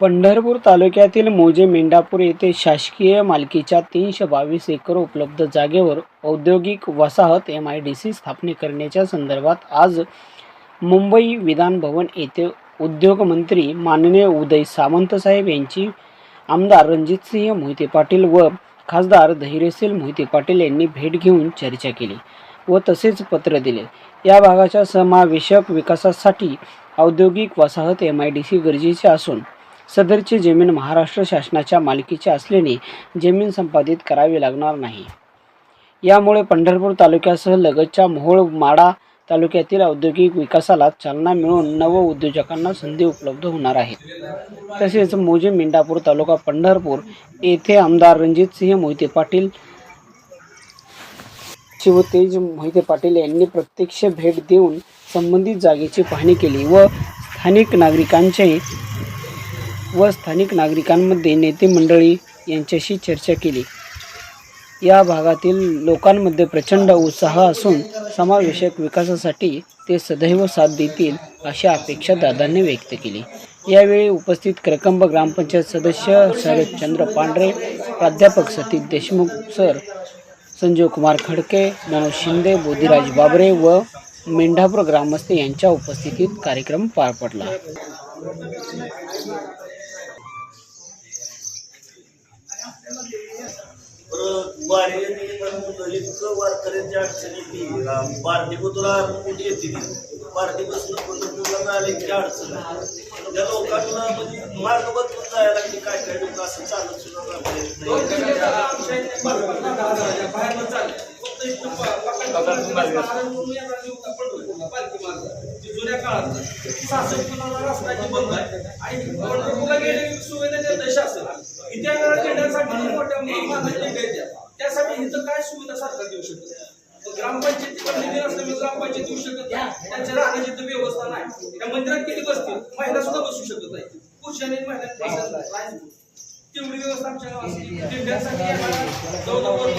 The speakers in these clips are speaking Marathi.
पंढरपूर तालुक्यातील मोजे मेंढापूर येथे शासकीय मालकीच्या तीनशे बावीस एकर उपलब्ध जागेवर औद्योगिक वसाहत एम आय डी सी स्थापने करण्याच्या संदर्भात आज मुंबई विधान भवन येथे उद्योगमंत्री माननीय उदय सामंत साहेब यांची आमदार रणजितसिंह मोहिते पाटील व खासदार धैर्यशील मोहिते पाटील यांनी भेट घेऊन चर्चा केली व तसेच पत्र दिले. या भागाच्या समावेशक विकासासाठी औद्योगिक वसाहत एम आय डी सी गरजेची असून सदरची जमीन महाराष्ट्र शासनाच्या मालकीची असल्याने जमीन संपादित करावी लागणार नाही. यामुळे पंढरपूर तालुक्यासह लगतच्या मोहोळ माडा तालुक्यातील औद्योगिक विकासाला चालना मिळून नव उद्योजकांना संधी उपलब्ध होणार आहे. तसेच मोजे मेंढापूर तालुका पंढरपूर येथे आमदार रणजितसिंह मोहिते पाटील शिवतेज मोहिते पाटील यांनी प्रत्यक्ष भेट देऊन संबंधित जागेची पाहणी केली व स्थानिक नागरिकांचे व स्थानिक नागरिकांमध्ये नेते मंडळी यांच्याशी चर्चा केली. या भागातील लोकांमध्ये प्रचंड उत्साह असून समावेशक विकासासाठी ते सदैव साथ देतील अशा अपेक्षा दादांनी व्यक्त केली. यावेळी उपस्थित क्रकंब ग्रामपंचायत सदस्य शरदचंद्र पांढरे प्राध्यापक सतीश देशमुख सर संजीव कुमार खडके मनोज शिंदे बोधिराज बाबरे व मेंढापूर ग्रामस्थ यांच्या उपस्थितीत कार्यक्रम पार पडला. इतकं वारकऱ्यांची अडचण येते पार्टी तुला कुठे येते ती पार्टी बसणं पंढरपूरला अडचण त्या लोकांना म्हणजे मार्ग बदलून जायला लागते काय काय लोक असं चालत सुद्धा जुन्या काळात शासन रस्त्याची बंद आहे आणि गेले सुविधा शासन इथे खेळण्यासाठी मोठ्या मानाच्या द्यायच्या त्यासाठी इथं काय सुविधा सरकार देऊ शकत ग्रामपंचायतीकडे निधी असतं ग्रामपंचायत देऊ शकत नाही. त्यांच्या राहण्याची व्यवस्था नाही. त्या मंदिरात किती बसतील. महिला सुद्धा बसू शकत नाही. पुरुषांनी महिला बसत नाही. तेवढी व्यवस्था आमच्या गावात जवळजवळ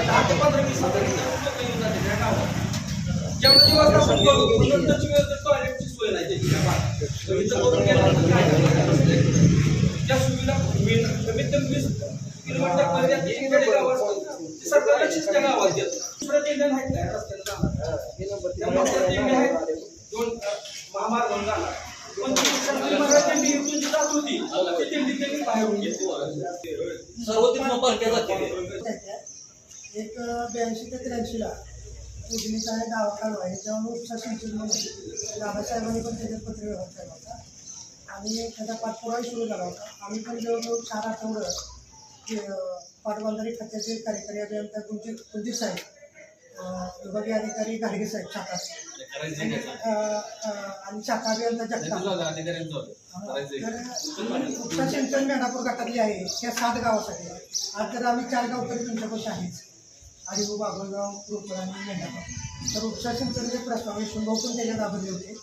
दहा ते पंधरा वीस हजार लोक येऊन जाते त्या गावात. जेवणाची व्यवस्था आपण करू नंतरची व्यवस्था टॉयलेटची सोय नाही त्याची. त्या भागात. इथं करून काय करायचं नसते. त्या सुविधा मिळ- कमीत कमी वीस किलोमीटर पर्यंत एकीकडे गाव असतात ते सरकार लक्षच देतं. दोन जाणार. पण इथून जी जात होती ती दिंडी त्यांनी बाहेरून घेतली सर्वत्र पालख्या जाते एक ब्याऐंशी ते त्र्याऐंशीला उजनीचा आहे गावा कालवा आहे त्यामुळे उपसा सिंचन म्हणून पण त्याच्यात पत्र व्यवहार केला होता. आणि त्याचा पाठपुरावाही सुरू झाला होता. आम्ही पण जवळजवळ चार आठवडं पाटबंधारे खात्याचे कार्यकारी अभियंता कुलजित कुलजित साहेब विभागीय अधिकारी गाडगे साहेब शाखा. आणि शाखा अभियंता जगताप. उपसा सिंचन मेंढापूर गटातली आहे. त्या सात गावासाठी. आज तर आम्ही चार गाव तरी तुमच्यापाशी आहेच. हरिभाऊ बागलगाव रुपळ आणि मेंढापूर तर उपसा सिंचनचे प्रस्ताव यशवंतभाऊ पण त्याच्यात आभारले होते.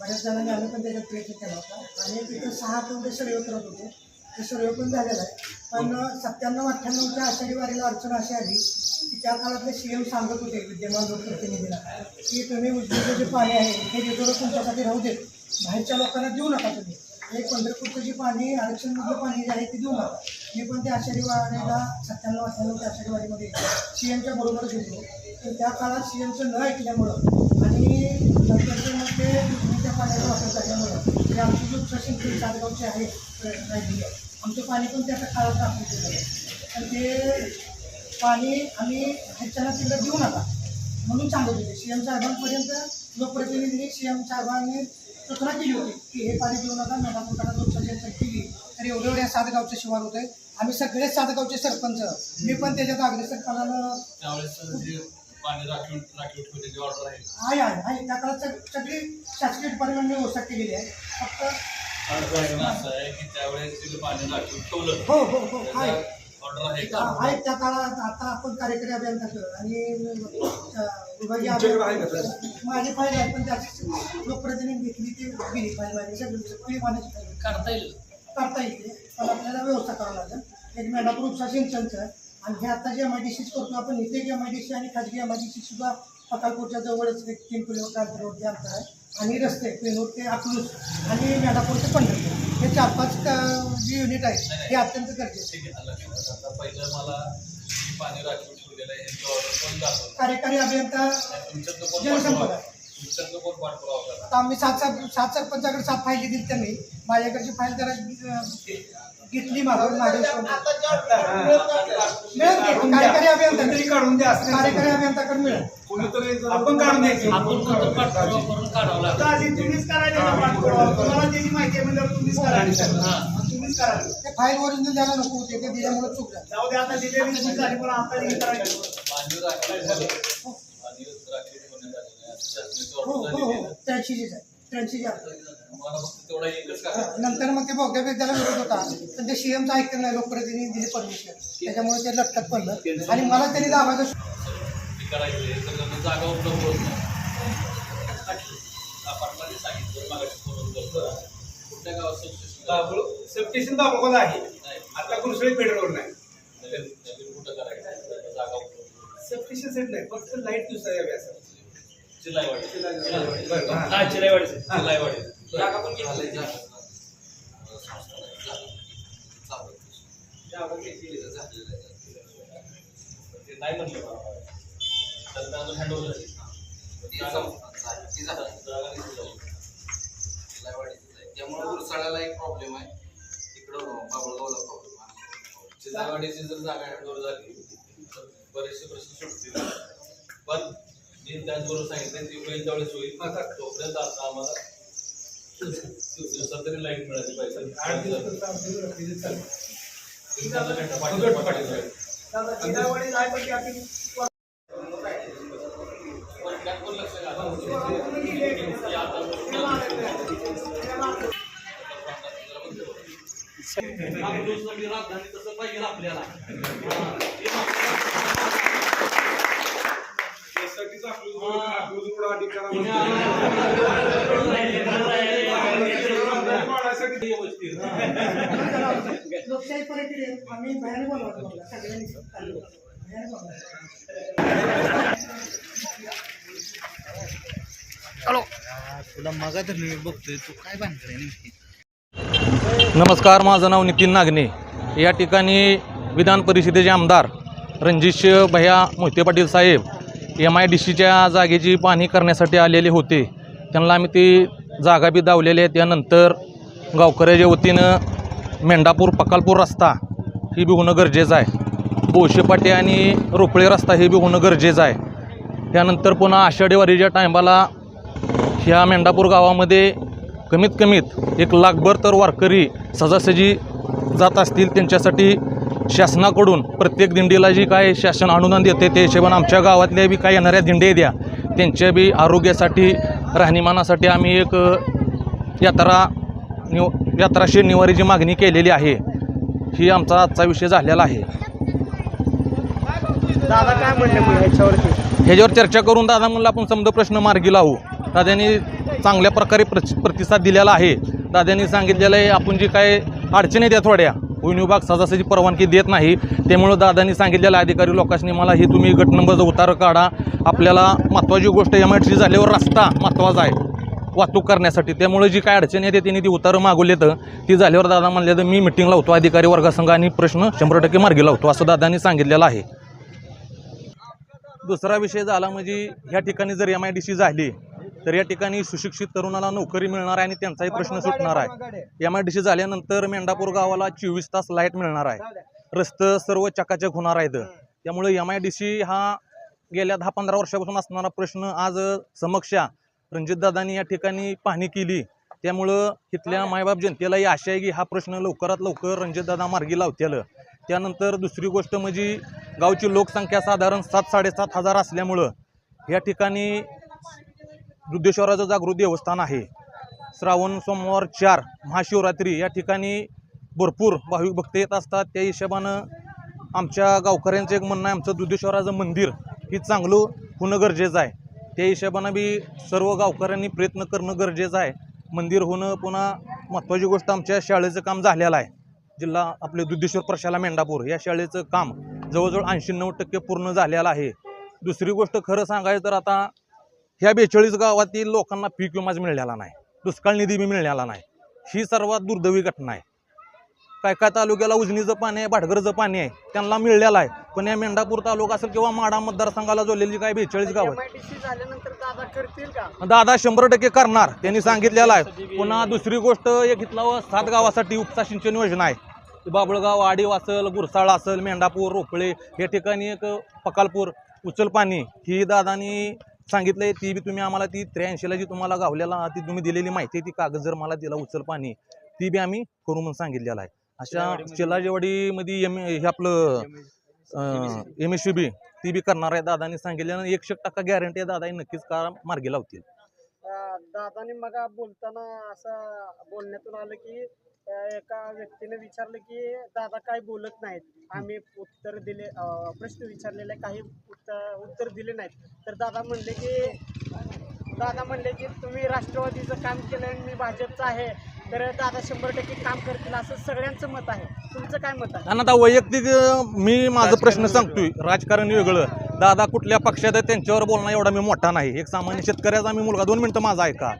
बऱ्याच जणांनी आम्ही पण त्याच्यात प्रयत्न केला होता. आणि तिथं सहा तेवढे सर्वे करत होते. ते सर्वे पण झालेलं आहे. पण सत्त्याण्णव अठ्ठ्याण्णवच्या आषाढी वारीला अडचण अशी आली की त्या काळातले सी एम सांगत होते विद्यमान लोकप्रतिनिधीला की तुम्ही उजनीचं जे पाणी आहे हे रिझर्व तुमच्यासाठी राहू देत बाहेरच्या लोकांना देऊ नका तुम्ही. हे पंढरपूरचं जे पाणी आरक्षणमधलं पाणी जे आहे ते देऊ नका. मी पण त्या आषाढी वारीला सत्त्याण्णव अठ्ठ्याण्णवच्या आषाढी वारीमध्ये सी एमच्या बरोबरच होतो तर त्या काळात सी एमचं न ऐकल्यामुळं आणि नंतरचे मग ते पाण्याचा वापर झाल्यामुळं जे आमची जी सिंचन सातगावची आहे आमचं पाणी पण त्या काळात टाकून केलं आहे. तर ते पाणी आम्ही ह्याच्याला तिकडे देऊ नका. म्हणून सांगत होते सी एम साहेबांपर्यंत लोकप्रतिनिधींनी सी एम साहेबांनी सूचना केली होती की हे पाणी देऊ नका मेधापूरकडे लोकसंख्या केली तर एवढे एवढ्या सात गावचे शिवार होते. आम्ही सगळे सात गावचे सरपंच. मी पण त्याच्यात अग्रेसरपणानं त्यावेळेस पाणी राखीव राखीव ठेवण्याची ऑर्डर आहे आहे आहे. त्या काळात सग- सगळी शासकीय डिपार्टमेंटने व्यवस्था केलेली आहे. फक्त प्रश्न असा आहे की त्यावेळेस तिथे पाणी राखीव ठेवलं. हो हो हो आहे. ऑर्डर आहे का? हा, आहेत त्या काळात आता आपण कार्यकारी अभियंता केलं आणि अ, विभागीय तुमच्याकडे आहे अभियंता माझी फाईल आहे पण त्याची लोकप्रतिनिधी घेतली ती गेली फाईल माझी. सगळी सगळी पाण्याची फाईल करता येईल. करता येते पण आपल्याला व्यवस्था करावं लागेल. एक मेधापूर उपसा सिंचनचं आणि हे आता जे एम आय डी सीच करतो आपण इथे एम आय डी आणि खाजगी एम आय डी सी सुद्धा पकालपूरच्या जवळच एक तीन किलोमीटर अंतरावरती अंतर आहे. आणि रस्ते पेनूर ते अकलूस आणि मेधापूर ते पंढरपूर. हे चार पाच जे जी युनिट आहेत हे अत्यंत गरजेचे पहिलं मला पाणी ठेवलेलं आहे कार्यकारी अभियंता जलसंपदा. आता आम्ही सात सात सात सरपंचाकडे सात फायली दिली त्यांनी. माझ्याकडची फाईल जरा घेतली मागून माझ्या मिळेल की? कार्यकारी अभियंता. काढून द्या कार्यकारी अभियंताकडे मिळेल. आपण काढून द्यायची. आपण फक्त पाठपुरावा करून काढावं लागतं. आधी तुम्हीच. तुम्हाला त्याची माहिती आहे म्हणजे तुम्हीच करायचं तुम्हीच करायचं ते फाईल ओरिजिनल द्यायला नको होते ते दिल्यामुळे चूक झाली. जाऊ दे आता दिलेली झाली पण आता हे करायचं. शासनाची हो. ऑर्डर हो. झालेली हो आहे. आहे आहे मला फक्त तेवढा एकच करा नंतर मग ते बोगद्या बिगद्याला विरोध होता. पण ते सीएमचं ऐकलं नाही लोकप्रतिनिधी दिली परमिशन त्याच्यामुळे ते लटकत पडलं. आणि मला त्यांनी दाबायचं करायचे तर त्यांना जागा उपलब्ध होत नाही. अपार्टमेंटने सांगितलं मागाशी कुठल्या गावात सबस्टेशन सबस्टेशन दाखवलं आहे. नाही. आता कुरसळी पेट्रोल नाही. नवीन कुठं करायचं जागा उपलब्ध सबस्टेशन सेट नाही फक्त लाइट दिवसा यावी असं चिल्लाईवाडी चिल्लाईवाडी बरं, हा. हा जागा पण घेतली जागा. ते नाही म्हणलं मला. तर ते अजून हँडओव्हर झाली घेतली. त्यामुळे उरसाळ्याला एक प्रॉब्लेम आहे इकडं बाबळगावला प्रॉब्लेम आहे चिल्लाईवाडीची जर जागा हँडओव्हर झाली तर बरेचसे प्रश्न सुटतील पण मी त्याचबरोबर सांगितलं ती होईल त्यावेळेस होईल तोपर्यंत आता आम्हाला दिवसात तरी लाइट मिळाली पाहिजे. आठ दिवस दिवस रात्री चालेल. तुम्ही त्यांना नमस्कार माझं नाव नितीन नागणे. या ठिकाणी विधान परिषदेचे आमदार रणजित भैया मोहिते पाटील साहेब एम आय डी सीच्या जागेची पाहणी करण्यासाठी आलेले होते. त्यांना आम्ही ती जागा बी दावलेली आहे. त्यानंतर गावकऱ्याच्या वतीनं मेंढापूर पकालपूर रस्ता ही बी होणं गरजेचं आहे. बोशेपाटी आणि रोपळे रस्ता हे बी होणं गरजेचं आहे. त्यानंतर पुन्हा आषाढी वारीच्या टायमाला ह्या मेंढापूर गावामध्ये कमीत कमीत एक लाखभर तर वारकरी सजासजी जात असतील त्यांच्यासाठी शासनाकडून प्रत्येक दिंडीला जी काय शासन अनुदान देते त्या हिशोबाने आमच्या गावातल्या बी काय येणाऱ्या दिंडे द्या. त्यांच्या बी आरोग्यासाठी राहणीमानासाठी आम्ही एक यात्रा निव यात्राशे निवारीची मागणी केलेली आहे ही आमचा आजचा विषय झालेला आहे. दादा काय म्हणले मग ह्याच्यावरती? ह्याच्यावर चर्चा करून दादा म्हणलं आपण समजा प्रश्न मार्गी लावू. दादांनी चांगल्या प्रकारे प्र प्रतिसाद दिलेला आहे. दादांनी सांगितलेलं आहे आपण जी काय अडचणी द्या थोड्या वैन विभाग सहजासहजी परवानगी देत नाही. त्यामुळं दादांनी सांगितलेलं अधिकारी लोकांनी मला हे तुम्ही गट नंबरचं उतार काढा. आपल्याला महत्त्वाची गोष्ट एम आय टी झाल्यावर रस्ता महत्त्वाचा आहे. वाहतूक करण्यासाठी. त्यामुळे जी काय अडचणी येते त्यांनी ती उतारं मागवले तर ती झाल्यावर दादा म्हणले तर मी मिटिंग लावतो अधिकारी वर्गासंघ आणि प्रश्न शंभर टक्के मार्गी लावतो असं दादांनी सांगितलेलं आहे. दुसरा विषय झाला म्हणजे ह्या ठिकाणी जर एम आय डी सी झाली तर या ठिकाणी सुशिक्षित तरुणाला नोकरी मिळणार आहे आणि त्यांचाही प्रश्न सुटणार आहे. एम आय डी सी झाल्यानंतर मेंढापूर गावाला चोवीस तास लाइट मिळणार आहे. रस्ते सर्व चकाचक होणार आहेत. त्यामुळे एम आय डी सी हा गेल्या दहा पंधरा वर्षापासून असणारा प्रश्न आज समक्षा रणजितदादांनी या ठिकाणी पाहणी केली. त्यामुळं इथल्या मायबाप जनतेला ही आशा आहे की हा प्रश्न लवकरात लवकर रणजितदादा मार्गी लावतील. त्यानंतर दुसरी गोष्ट म्हणजे गावची लोकसंख्या साधारण सात साडेसात हजार असल्यामुळं या ठिकाणी वृद्धेश्वराचं जागृत देवस्थान आहे. श्रावण सोमवार चार महाशिवरात्री या ठिकाणी भरपूर भाविक भक्त येत असतात. त्या हिशोबानं आमच्या गावकऱ्यांचं एक म्हणणं आहे आमचं दुधेश्वराचं मंदिर हे चांगलं होणं गरजेचं आहे. त्या हिशोबानं बी सर्व गावकऱ्यांनी प्रयत्न करणं गरजेचं आहे. मंदिर होणं पुन्हा महत्त्वाची गोष्ट आमच्या शाळेचं काम झालेलं आहे. जिल्हा आपले दुधेश्वर प्रशाला मेंढापूर या शाळेचं काम जवळजवळ ऐंशी नऊ टक्के पूर्ण झालेलं आहे. दुसरी गोष्ट खरं सांगायचं तर आता ह्या बेचाळीस गावातील लोकांना पीक विमाच मिळालेला नाही. दुष्काळ निधी बी मिळालेला नाही. ही सर्वात दुर्दैवी घटना आहे. काय काय तालुक्याला उजनीचं पाणी आहे भाटघरचं पाणी आहे त्यांना मिळलेलं आहे. पण या मेंढापूर तालुका असेल किंवा माडा मतदारसंघाला जोडलेली काय बेचाळीस गाव झाल्यानंतर दादा करतील का? दादा शंभर टक्के करणार त्यांनी सांगितलेलं आहे. पुन्हा दुसरी गोष्ट एक इथला व सात गावासाठी उपसा सिंचन योजना आहे. बाबळगाव आडीव असेल गुरसाळ असेल मेंढापूर रोपळे या ठिकाणी एक पकालपूर उचल पाणी ही दादानी सांगितलंय ती बी तुम्ही आम्हाला ती त्र्याऐंशीला जी तुम्हाला गावल्याला ती तुम्ही दिलेली माहिती आहे ती कागद जर मला दिला उचल पाणी ती बी आम्ही करू म्हणून सांगितलेलं आहे. अशा चिलाजेवाडीमध्ये एम हे आपलं एम एस बी. ती बी करणार आहे दादानी सांगितल्यानं एकशे टक्का गॅरंटी आहे दादा हे नक्कीच काम मार्गी लावतील. दादाने मग बोलताना असं बोलण्यातून आलं की एका व्यक्तीने विचारलं की दादा काय बोलत नाहीत? आम्ही उत्तर दिले प्रश्न विचारलेले काही उत्तर उत्तर दिले नाहीत. तर दादा म्हणले की दादा म्हणले की तुम्ही राष्ट्रवादीचं काम केलं आणि मी भाजपचं आहे. तर दादा शंभर टक्के काम करतील असं सगळ्यांचं मत आहे. तुमचं काय मत आहे? आणि आता वैयक्तिक अं, मी माझा प्रश्न सांगतोय. राजकारण वेगळं. दादा कुठल्या पक्षात आहे त्यांच्यावर बोलणं एवढा मी मोठा नाही. एक सामान्य शेतकऱ्याचा मी मुलगा. दोन मिनटं माझा ऐका.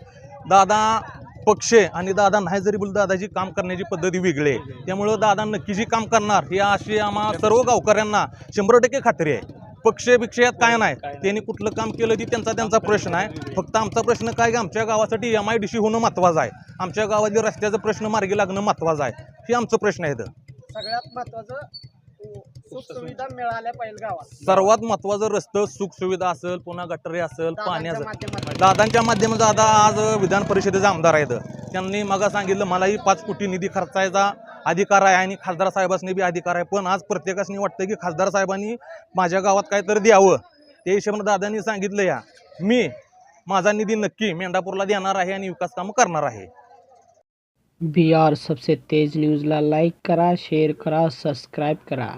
दादा पक्ष आहे आणि दादा नाही जरी बोल दादाची काम करण्याची पद्धती वेगळी आहे. त्यामुळं दादा नक्की जी काम करणार ही अशी आम्हा सर्व गावकऱ्यांना शंभर टक्के खात्री आहे. पक्ष यात काय नाही. त्यांनी कुठलं काम केलं ती त्यांचा त्यांचा प्रश्न आहे. फक्त आमचा प्रश्न काय की आमच्या गावासाठी एम आय डी सी होणं महत्त्वाचं आहे. आमच्या गावातील रस्त्याचा प्रश्न मार्गी लागणं महत्त्वाचं आहे. हे आमचं प्रश्न आहे इथं. सगळ्यात महत्वाचं सुख सुविधा मिळाल्या पाहिजे गावात. सर्वात महत्वाचं रस्तं सुख सुविधा असेल पुन्हा गटरे असेल पाण्याचं माध्यमातून. दादांच्या माध्यमातून दादा आज विधान परिषदेचा आमदार आहेत. त्यांनी मग सांगितलं मलाही पाच कोटी निधी खर्चायचा. अधिकार आहे आणि खासदार साहेबांनी बी अधिकार आहे. पण आज प्रत्येकाने वाटतं की खासदार साहेबांनी माझ्या गावात काहीतरी द्यावं. त्या हिशोबानं दादांनी सांगितलं या. मी माझा निधी नक्की मेंढापूरला देणार आहे आणि विकास कामं करणार आहे. बी आर सबसे तेज न्यूजला लाईक करा शेअर करा सबस्क्राईब करा.